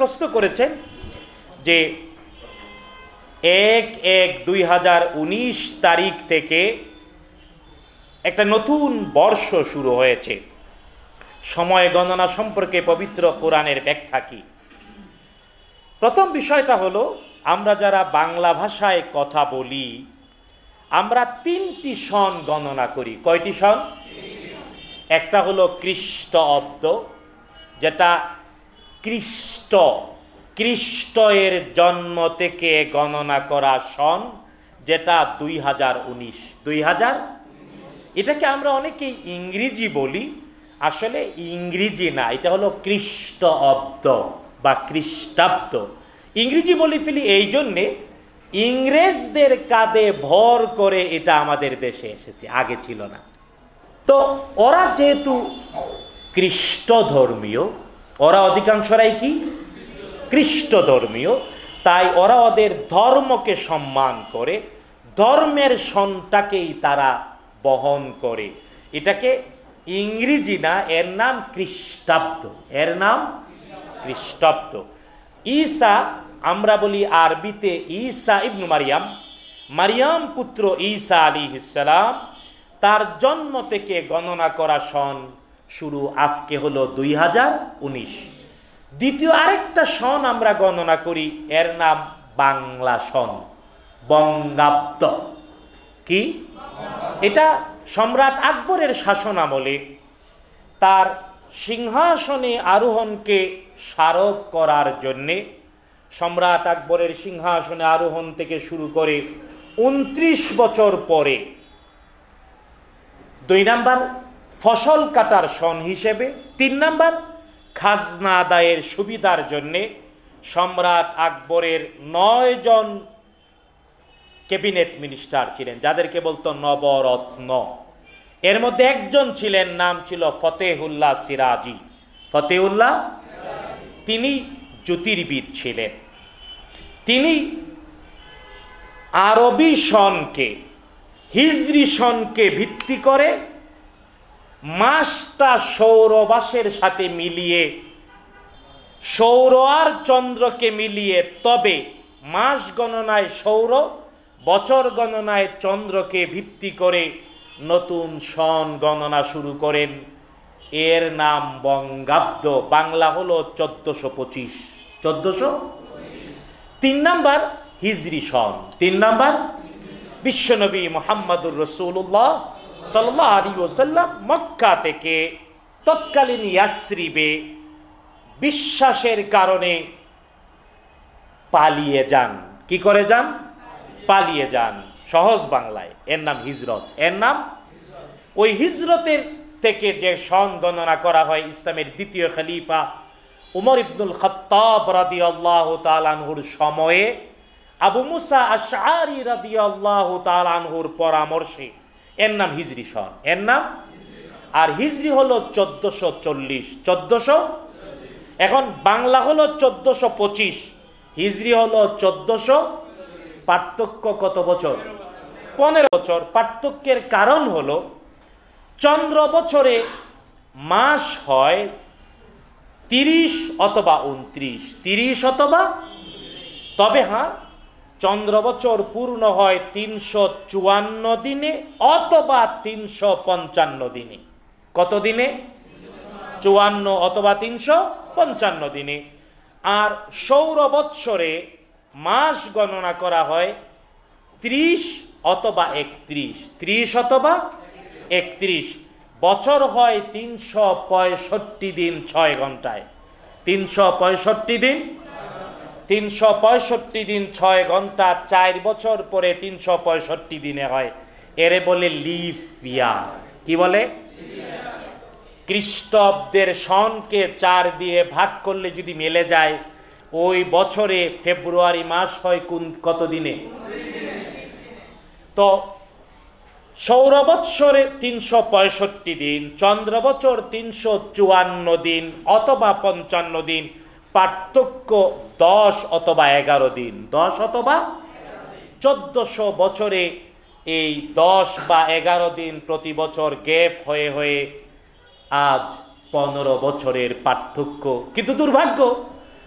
প্রশ্ন করেছেন যে এক এক দুই হাজার উনিশ তারিখ থেকে একটা নতুন বর্ষ শুরু হয়েছে। সময় গণনা সম্পর্কে পবিত্র কোরআনের ব্যাখ্যা কি? প্রথম বিষয়টা হলো, আমরা যারা বাংলা ভাষায় কথা বলি, আমরা তিনটি সন গণনা করি। কয়টি সন? একটা হলো খ্রিস্ট অব্দ, যেটা খ্রিস্ট খ্রিস্ট এর জন্ম থেকে গণনা করা সন যেটা দুই হাজার উনিশ। দুই হাজার? এটাকে আমরা অনেকেই ইংরেজি বলি। আসলে ইংরেজি না, এটা হলো খ্রিস্ট অব্দ বা খ্রিস্টাব্দ। ইংরেজি বলি ফেলি এই জন্যে, ইংরেজদের কাঁধে ভর করে এটা আমাদের দেশে এসেছে, আগে ছিল না। তো ওরা যেহেতু খ্রিস্ট ধর্মীয় ওরা অধিকাংশরাই কি? খ্রিস্ট ধর্মীয় তাই ওরা ওদের ধর্মকে সম্মান করে, ধর্মের সনটাকেই তারা বহন করে। এটাকে ইংরেজি না, এর নাম খ্রিস্টাব্দ। এর নাম খ্রিস্টাব্দ। ঈসা, আমরা বলি আরবিতে ঈসা ইবনু মারিয়াম। মারিয়াম পুত্র ঈসা আলী ইসালাম তার জন্ম থেকে গণনা করা সন শুরু আজকে হলো দুই হাজার উনিশ। দ্বিতীয় আরেকটা সন আমরা গণনা করি, এর নাম বাংলা সন, বঙ্গাব্দ। কি? এটা সম্রাট আকবরের শাসন আমলে তার সিংহাসনে আরোহণকে স্মারক করার জন্যে সম্রাট আকবরের সিংহাসনে আরোহণ থেকে শুরু করে উনত্রিশ বছর পরে, দুই নাম্বার ফসল কাটার সন হিসেবে। তিন নাম্বার, খাজনা আদায়ের সুবিধার জন্যে সম্রাট আকবরের নয় জন ক্যাবিনেট মিনিস্টার ছিলেন, যাদেরকে বলতো নবরত্ন। এর মধ্যে একজন ছিলেন, নাম ছিল ফতেহুল্লাহ সিরাজি। ফতেহুল্লাহ? তিনি জ্যোতির্বিদ ছিলেন। তিনি আরবি সনকে হিজরি সনকে ভিত্তি করে মাসটা সৌরবাসের সাথে মিলিয়ে, সৌর আর চন্দ্রকে মিলিয়ে, তবে মাস গণনায় সৌর, বছর গণনায় চন্দ্রকে ভিত্তি করে নতুন সন গণনা শুরু করেন। এর নাম বঙ্গাব্দ, বাংলা হলো চোদ্দশো পঁচিশ। চোদ্দশো? তিন নাম্বার, হিজরি সন। তিন নাম্বার, বিশ্বনবী মোহাম্মদুর রসুল্লাহ সাল্লাহ আলী মক্কা থেকে তৎকালীন ইয়াসরিবে বিশ্বাসের কারণে পালিয়ে যান। কি করে যান? পালিয়ে যান। সহজ বাংলায়। এর নাম হিজরত। এর নাম ওই হিজরতের থেকে যে সন গণনা করা হয় ইসলামের দ্বিতীয় খলিফা উমর ইবনুল খত্তাব রাদি আল্লাহ তালানহুর সময়ে, আবু মুসা আশারি রাদি আল্লাহ তালানহুর পরামর্শে এর নাম হিজরি সন। এর নাম? আর হিজরি হলো চোদ্দশো চল্লিশ। চোদ্দশো? এখন বাংলা হলো চোদ্দশো পঁচিশ। হিজরি হলো চোদ্দশো? পার্থক্য কত বছর? পনেরো বছর। পার্থক্যের কারণ হলো, চন্দ্র বছরে মাস হয় তিরিশ অথবা উনত্রিশ তিরিশ অথবা? তবে হ্যাঁ চন্দ্র বছর পূর্ণ হয় তিনশো চুয়ান্ন দিনে অথবা তিনশো পঞ্চান্ন দিনে। কত দিনে? চুয়ান্ন অথবা তিনশো পঞ্চান্ন দিনে। আর সৌর বৎসরে মাস গণনা করা হয় ত্রিশ অথবা একত্রিশ। ত্রিশ অথবা একত্রিশ। বছর হয় তিনশো পঁয়ষট্টি দিন ছয় ঘন্টায়। তিনশো পঁয়ষট্টি দিন তিনশো পঁয়ষট্টি দিন ছয় ঘণ্টা, চার বছর পরে তিনশো পঁয়ষট্টি দিনে হয়। এরে বলে লিফ ইয়ার কি বলে? খ্রিস্টাব্দের সনকে চার দিয়ে ভাগ করলে যদি মেলে যায়, ওই বছরে ফেব্রুয়ারি মাস হয় কোন, কত দিনে? তো সৌরবৎসরে তিনশো পঁয়ষট্টি দিন, চন্দ্রবছর তিনশো চুয়ান্ন দিন, অথবা পঞ্চান্ন দিন পার্থক্য দশ অথবা এগারো দিন। দশ অথবা চোদ্দশো বছরে এই দশ বা এগারো দিন প্রতি বছর গ্যাপ হয়ে হয়ে আজ পনেরো বছরের পার্থক্য। কিন্তু দুর্ভাগ্য,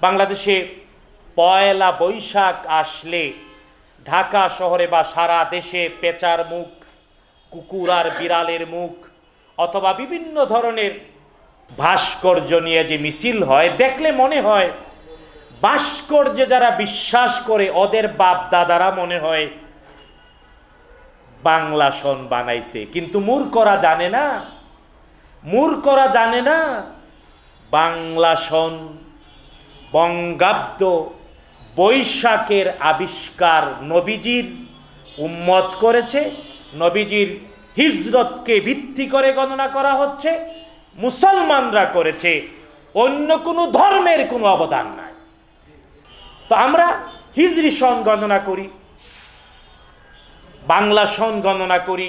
বাংলাদেশে পয়লা বৈশাখ আসলে ঢাকা শহরে বা সারা দেশে পেঁচার মুখ, কুকুর আর বিড়ালের মুখ, অথবা বিভিন্ন ধরনের ভাস্কর্য নিয়ে যে মিছিল হয়, দেখলে মনে হয় ভাস্কর্যে যারা বিশ্বাস করে, ওদের বাপ দাদারা মনে হয় বাংলা সন বানাইছে। কিন্তু মূর্খরা জানে না, মূর্খরা জানে না বাংলা সন বঙ্গাব্দ বৈশাখের আবিষ্কার নবীজির উম্মত করেছে, নবীজির হিজরতকে ভিত্তি করে গণনা করা হচ্ছে। মুসলমানরা করেছে, অন্য কোনো ধর্মের কোনো অবদান নাই। তো আমরা হিজরি সন গণনা করি, বাংলা সন গণনা করি,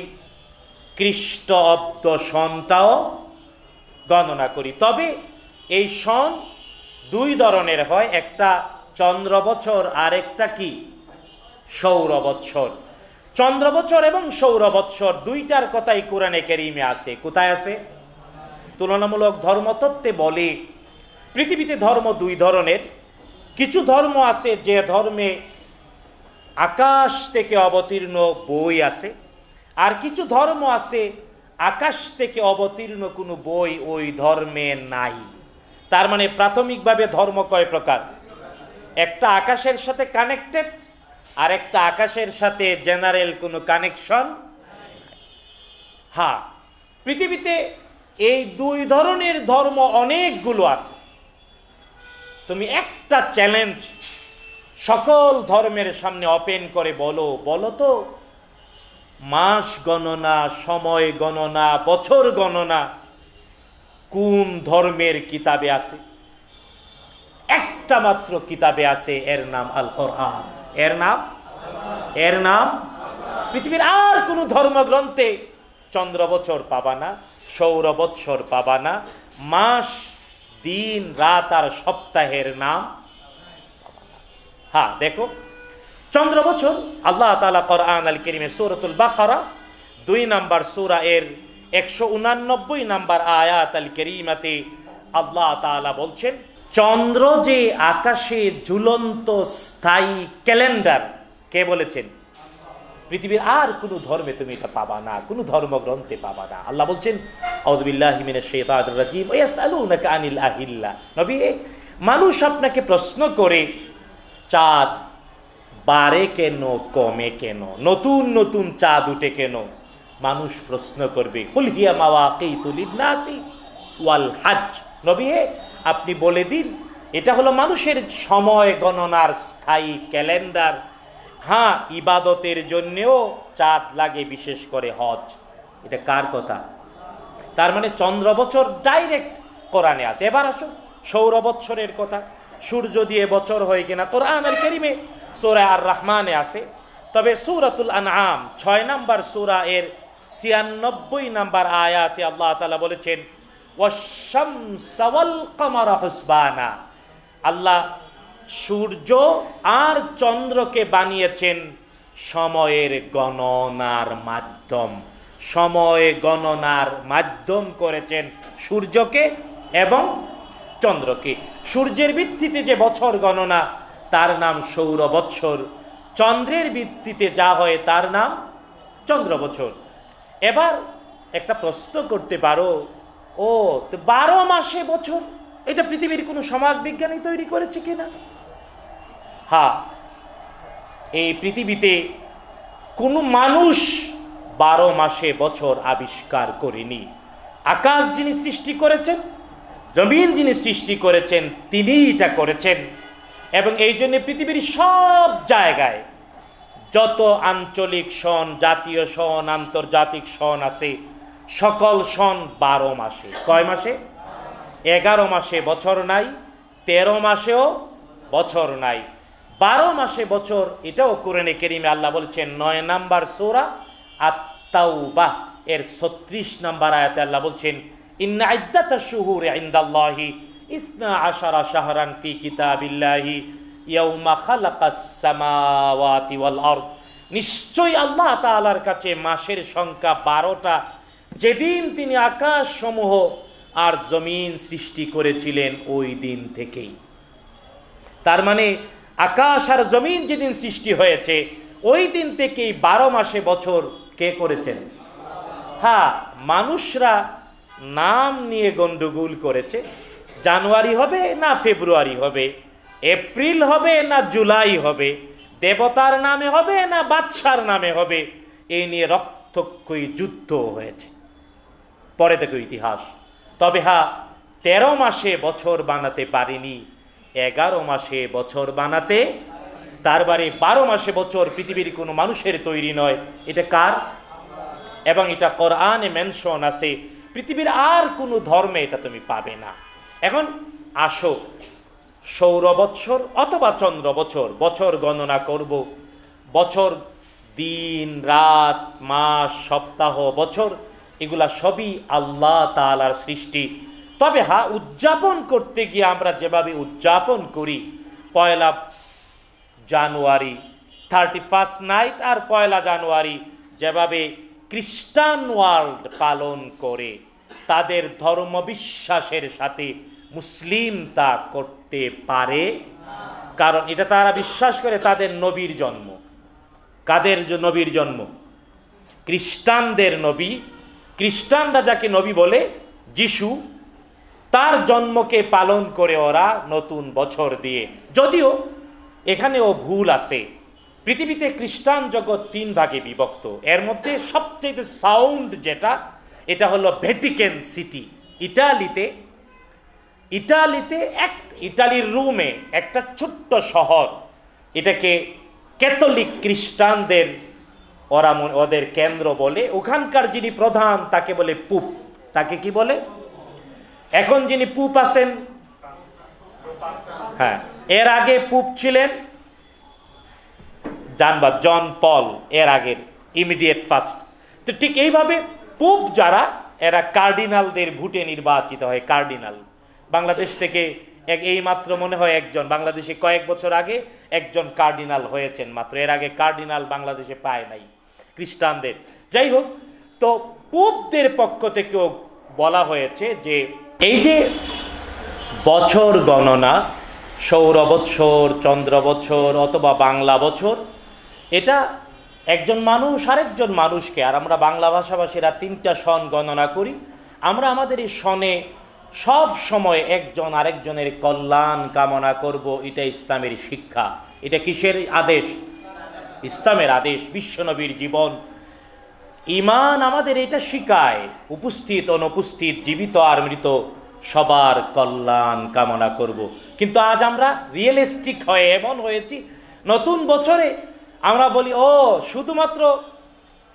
খ্রিস্ট অব্দ সনটাও গণনা করি। তবে এই সন দুই ধরনের হয়, একটা চন্দ্র বছর আর একটা কি? সৌর বৎসর চন্দ্র বছর এবং সৌর বৎসর দুইটার কথাই কোরআনে কেরিমে আছে। কোথায় আছে? তুলনামূলক ধর্মতত্ত্বে বলে। পৃথিবীতে ধর্ম দুই ধরনের। কিছু ধর্ম আছে যে ধর্মে আকাশ থেকে অবতীর্ণ বই আছে, আর কিছু ধর্ম আছে আকাশ থেকে অবতীর্ণ কোনো বই ওই ধর্মে নাই। তার মানে প্রাথমিকভাবে ধর্ম কয় প্রকার? একটা আকাশের সাথে কানেক্টেড আর একটা আকাশের সাথে জেনারেল কোনো কানেকশন হ্যাঁ পৃথিবীতে এই দুই ধরনের ধর্ম অনেকগুলো আছে। তুমি একটা চ্যালেঞ্জ সকল ধর্মের সামনে ওপেন করে বলো বলো তো, মাস গণনা, সময় গণনা, বছর গণনা, কোন ধর্মের কিতাবে আছে? একটা মাত্র কিতাবে আছে, এর নাম আল কোরআন এর নাম? এর নাম? পৃথিবীর আর কোন ধর্মগ্রন্থে চন্দ্র বছর পাবা না সৌর বৎসর পাবা না। মাস, দিন, রাত আর সপ্তাহের নাম হ্যাঁ দেখো। চন্দ্র বছর, আল্লাহ তালা কোরআন আল করিমের সৌরতুল বাকারা, দুই নাম্বার সুরা এর একশো উনানব্বই নাম্বার আয়াত আল করিমাতে আল্লাহ তালা বলছেন, চন্দ্র যে আকাশে ঝুলন্ত স্থায়ী ক্যালেন্ডার, কে বলেছেন? পৃথিবীর আর কোনো ধর্মে তুমি এটা পাবা না, কোনো ধর্মগ্রন্থে পাবা না। আল্লাহ বলছেন আনিল নবী, মানুষ আপনাকে প্রশ্ন করে, চাঁদ বাড়ে কেন, কমে কেন? নতুন নতুন চাঁদ উঠে কেন? মানুষ প্রশ্ন করবে হুলহিয়া মাওয়া কেই তুলির নাসি ওয়াল হাজ নবী, আপনি বলে দিন, এটা হলো মানুষের সময় গণনার স্থায়ী ক্যালেন্ডার। হ্যাঁ ইবাদতের জন্যেও চাঁদ লাগে বিশেষ করে হজ। এটা কার কথা? তার মানে চন্দ্র বছর ডাইরেক্ট কোরআনে আসে এবার আসো সৌর বৎসরের কথা। সূর্য দিয়ে বছর হয় কিনা? কোরআন আল করিমে সোরা আর রহমানে আসে তবে সুরাতুল আনআম, ছয় নাম্বার সুরা এর ছিয়ানব্বই নাম্বার আয়াতে আল্লাহ তালা বলেছেন হুসবানা। আল্লাহ সূর্য আর চন্দ্রকে বানিয়েছেন সময়ের গণনার মাধ্যম। সময় গণনার মাধ্যম করেছেন সূর্যকে এবং চন্দ্রকে। সূর্যের ভিত্তিতে যে বছর গণনা, তার নাম সৌর বৎসর। চন্দ্রের ভিত্তিতে যা হয়, তার নাম চন্দ্র বছর এবার একটা প্রশ্ন করতে পারো, ও, তো বারো মাসে বছর, এটা পৃথিবীর কোনো সমাজ বিজ্ঞানী তৈরি করেছে কিনা? হ্যাঁ এই পৃথিবীতে কোনো মানুষ বারো মাসে বছর আবিষ্কার করেনি। আকাশ যিনি সৃষ্টি করেছেন, জমিন যিনি সৃষ্টি করেছেন তিনি এটা করেছেন। এবং এই জন্য পৃথিবীর সব জায়গায় যত আঞ্চলিক সন, জাতীয় সন, আন্তর্জাতিক সন আছে, সকল সন বারো মাসে। কয় মাসে? এগারো মাসে বছর নাই, তেরো মাসেও বছর নাই। বারো মাসে বছর, এটাও কোরআনে কেরিমে আল্লাহ বলছেন, নয় নাম্বার সোরা আত্মাউবা এর ছত্রিশ নাম্বার আয়াতে আল্লাহ বলছেন, ইন্না ইদ্দাতা শুহুর ইন্দাল্লাহি আশারা শাহরান ফি কিতাবিল্লাহি ইয়াউমা খালাকাস সামাওয়াতি ওয়াল নিশ্চয়ই আল্লাহ তাআলার কাছে মাসের সংখ্যা বারোটা, যেদিন তিনি আকাশ সমূহ আর জমিন সৃষ্টি করেছিলেন, ওই দিন থেকেই। তার মানে আকাশ আর জমিন যেদিন সৃষ্টি হয়েছে, ওই দিন থেকেই বারো মাসে বছর কে করেছেন? হ্যাঁ মানুষরা নাম নিয়ে গন্ডগোল করেছে। জানুয়ারি হবে না ফেব্রুয়ারি হবে, এপ্রিল হবে না জুলাই হবে, দেবতার নামে হবে না বাদশার নামে হবে এই নিয়ে রক্তক্ষয়ী যুদ্ধ হয়েছে। পরে থেকে ইতিহাস। তবে হ্যাঁ তেরো মাসে বছর বানাতে পারিনি এগারো মাসে বছর বানাতে, তার বারে মাসে বছর পৃথিবীর কোনো মানুষের তৈরি নয়। এটা কার? এবং এটা কোরআনে মেনশন আছে, পৃথিবীর আর কোনো ধর্মে এটা তুমি পাবে না। এখন আসো, সৌর বৎসর অথবা চন্দ্র বছর বছর গণনা করব। বছর, দিন, রাত, মাস, সপ্তাহ, বছর, এগুলা সবই আল্লাহ তালার সৃষ্টি। তবে হা, উদযাপন করতে গিয়ে আমরা যেভাবে উদযাপন করি, পয়লা জানুয়ারি থার্টি ফার্স্ট নাইট আর পয়লা জানুয়ারি যেভাবে খ্রিস্টান ওয়ার্ল্ড পালন করে, তাদের ধর্ম বিশ্বাসের সাথে মুসলিম তা করতে পারে। কারণ এটা তারা বিশ্বাস করে তাদের নবীর জন্ম। কাদের নবীর জন্ম? খ্রিস্টানদের নবী। খ্রিস্টানরা যাকে নবী বলে, যিশু তার জন্মকে পালন করে ওরা নতুন বছর দিয়ে। যদিও এখানেও ভুল আছে। পৃথিবীতে খ্রিস্টান জগৎ তিন ভাগে বিভক্ত। এর মধ্যে সবচেয়ে সাউন্ড যেটা, এটা হলো ভেটিকেন সিটি ইটালিতে ইটালিতে এক, ইটালির রুমে একটা ছোট্ট শহর। এটাকে ক্যাথলিক খ্রিস্টানদের ওরা ওদের কেন্দ্র বলে। ওখানকার যিনি প্রধান, তাকে বলে পুপ। তাকে কি বলে? এখন যিনি পুপ আছেন হ্যাঁ এর আগে পুপ ছিলেন জানবা জন পল, এর আগের, ইমিডিয়েট ফার্স্ট। তো ঠিক এইভাবে পুপ যারা, এরা কার্ডিনালদের ভোটে নির্বাচিত হয়, কার্ডিনাল। বাংলাদেশ থেকে এক এই মাত্র মনে হয় একজন, বাংলাদেশে কয়েক বছর আগে একজন কার্ডিনাল হয়েছেন মাত্র, এর আগে কার্ডিনাল বাংলাদেশে পায় নাই, খ্রিস্টানদের। যাই হোক, তো পুপদের পক্ষ থেকেও বলা হয়েছে যে এই যে বছর গণনা, সৌর বৎসর, চন্দ্র বছর অথবা বাংলা বছর, এটা একজন মানুষ আরেকজন মানুষকে, আর আমরা বাংলা ভাষাভাষীরা তিনটা সন গণনা করি, আমরা আমাদের এই সনে সব সময় একজন আরেকজনের কল্যাণ কামনা করব, এটা ইসলামের শিক্ষা। এটা কিসের আদেশ? ইসলামের আদেশ, বিশ্বনবীর জীবন। ইমান আমাদের এটা শিকায় উপস্থিত, অনুপস্থিত, জীবিত আর মৃত, সবার কল্যাণ কামনা করব। কিন্তু আজ আমরা রিয়েলিস্টিক হয়ে এমন হয়েছি, নতুন বছরে আমরা বলি, ও, শুধুমাত্র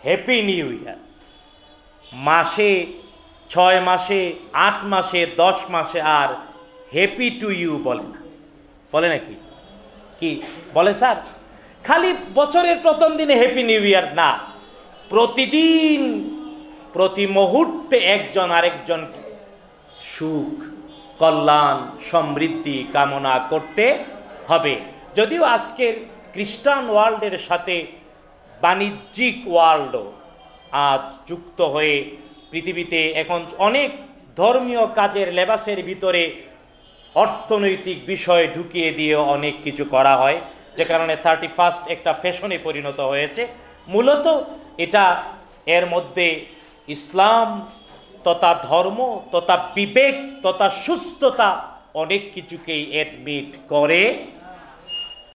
হ্যাপি নিউ ইয়ার মাসে, ছয় মাসে, আট মাসে, দশ মাসে আর হ্যাপি টু ইউ বলে না। বলে নাকি? কি? বলে স্যার? খালি বছরের প্রথম দিনে হ্যাপি নিউ ইয়ার না। প্রতিদিন, প্রতি মুহূর্তে একজন আরেকজন সুখ, কল্যাণ, সমৃদ্ধি কামনা করতে হবে। যদিও আজকের খ্রিস্টান ওয়ার্ল্ডের সাথে বাণিজ্যিক ওয়ার্ল্ডও আজ যুক্ত হয়ে পৃথিবীতে এখন অনেক ধর্মীয় কাজের লেবাসের ভিতরে অর্থনৈতিক বিষয় ঢুকিয়ে দিয়ে অনেক কিছু করা হয়, যে কারণে থার্টি ফার্স্ট একটা ফ্যাশনে পরিণত হয়েছে। মূলত এটা এর মধ্যে ইসলাম তথা ধর্ম তথা বিবেক তথা সুস্থতা অনেক কিছুকেই অ্যাডমিট করে।